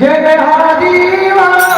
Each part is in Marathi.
যে দেহ জীবন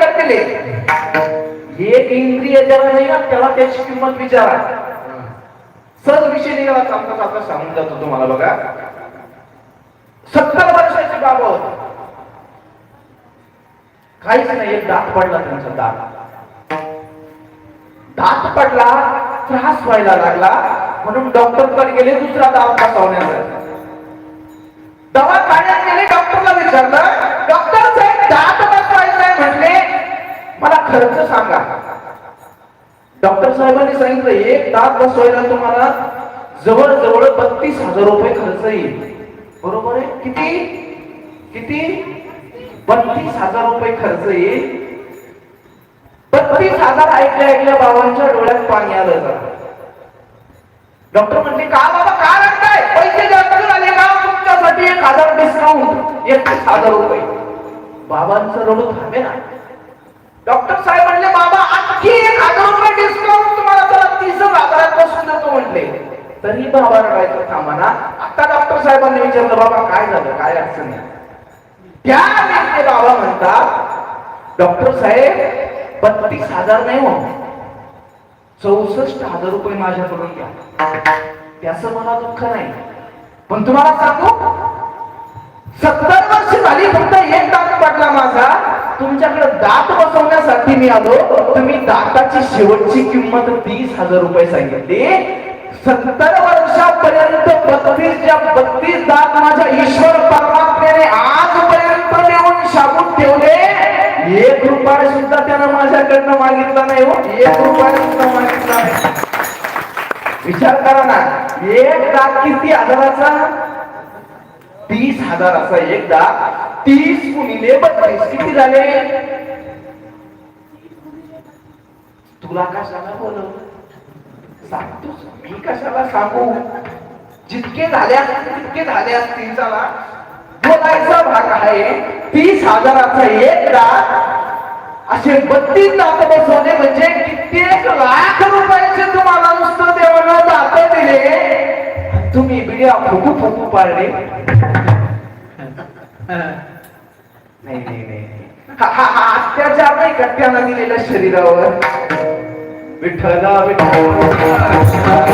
एक इंद्रिय ज्याला नाही ना त्याला त्याची किंमत विचारा सहज विषय निघाला चालता चालता सांगून जातो तुम्हाला बघा. सत्तर वर्षाची बाबा काहीच नाही एक दात पडला त्यांचा दात. दात पडला त्रास व्हायला लागला. म्हणून डॉक्टरकडे गेले दुसरा दात बसवण्यासाठी दवाखान्यात गेले डॉक्टरला विचारलं डॉक्टर साहेब दात बसवायचा म्हटले मला खर्च सांगा. डॉक्टर साहेबांनी सांगितलं एक दात बसवायला तुम्हाला जवळजवळ बत्तीस हजार रुपये खर्च येईल. बरोबर आहे? किती? किती? बत्तीस हजार रुपये खर्च येईल. बत्तीस हजार ऐकल्या ऐकल्या बाबांच्या डोळ्यात पाणी आलं जात डॉक्टर म्हणले का बाबा का रडताय? पैसे जास्त झाले का हो तुमच्यासाठी? एक हजार डिस्काउंट एकतीस हजार रुपये. बाबांचं रडू थांबे ना डॉक्टर साहेब म्हणले बाबा आणखी एक हजार रुपये डिस्काउंट तुम्हाला त्याला तीस हजारात बसून देतो म्हटले तरी बाबा रडायचं थांबा ना आता डॉक्टर साहेबांनी विचारलं बाबा काय झालं? काय अडचण नाही त्या व्यक्ती बाबा म्हणतात डॉक्टर साहेब बत्तीस हजार नाही हो. चौसष्ट हजार रुपये माझ्याकडून घ्या. त्याचं मला दुःख नाही. पण तुम्हाला सांगू सत्तर वर्ष झाली फक्त एक दात पडला माझा. तुमच्याकडे दात बसवण्यासाठी मी आलो तुम्ही दाताची शेवटची किंमत तीस हजार रुपये सांगितली. सत्तर वर्षापर्यंत बत्तीसच्या बत्तीस दात माझ्या ईश्वर परमात्म्याने आजपर्यंत नेऊन शाबूत ठेवले. एक रुपया सुद्धा त्यानं माझ्याकडनं मागितला नाही हो. एक रुपया सुद्धा मागितला नाही. विचार करा ना एक दात किती हजाराचा? तीस हजाराचा एक दात. तीस गुणिले बत्तीस. किती झाले? तुला कशाला बोलव सांगतोस मी कशाला सांगू? जितके झाले असतील तितके झाले असतील चला. बोलायचा भाग आहे. तीस हजाराचा एक दात असे बत्तीस दात बसवणे म्हणजे कित्येक लाख रुपयाचे तुम्हाला नुसतं देवाला दात दिले. तुम्ही बिड्या फुकू फुकू पाडले. नाही नाही नाही हा हा अत्याचार नाही का त्यानं दिलेल्या शरीरावर. विठ्ठला विठ्ठला.